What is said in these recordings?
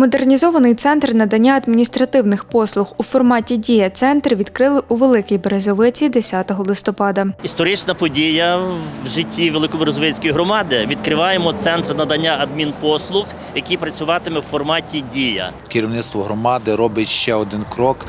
Модернізований центр надання адміністративних послуг у форматі Дія центр відкрили у Великій Березовиці 10 листопада. Історична подія в житті Великоберезовицької громади. Відкриваємо центр надання адмінпослуг, який працюватиме в форматі Дія. Керівництво громади робить ще один крок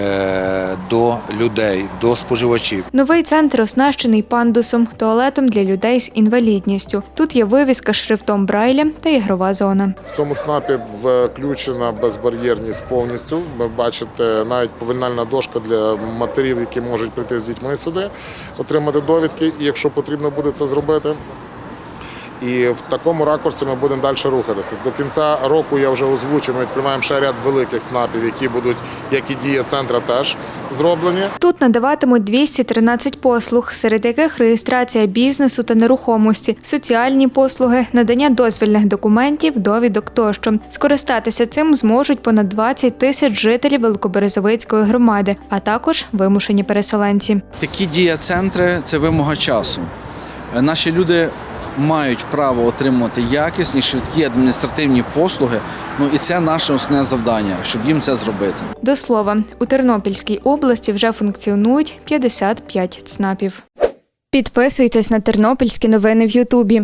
е, до людей, до споживачів. Новий центр оснащений пандусом, туалетом для людей з інвалідністю. Тут є вивіска шрифтом Брайля та ігрова зона. В цьому ЦНАПі включена безбар'єрність повністю. Ви бачите навіть повільнальна дошка для матерів, які можуть прийти з дітьми сюди, отримати довідки, і якщо потрібно буде це зробити. І в такому ракурсі ми будемо далі рухатися. До кінця року я вже озвучив, ми відкриваємо ще ряд великих ЦНАПів, які будуть, як і дія центра, теж зроблені. Тут надаватимуть 213 послуг, серед яких реєстрація бізнесу та нерухомості, соціальні послуги, надання дозвільних документів, довідок тощо. Скористатися цим зможуть понад 20 тисяч жителів Великоберезовицької громади, а також вимушені переселенці. Такі дія-центри це вимога часу. Е, Наші люди мають право отримувати якісні, швидкі адміністративні послуги. Ну і це наше основне завдання, щоб їм це зробити. До слова, у Тернопільській області вже функціонують 55 ЦНАПів. Підписуйтесь на тернопільські новини в Ютубі.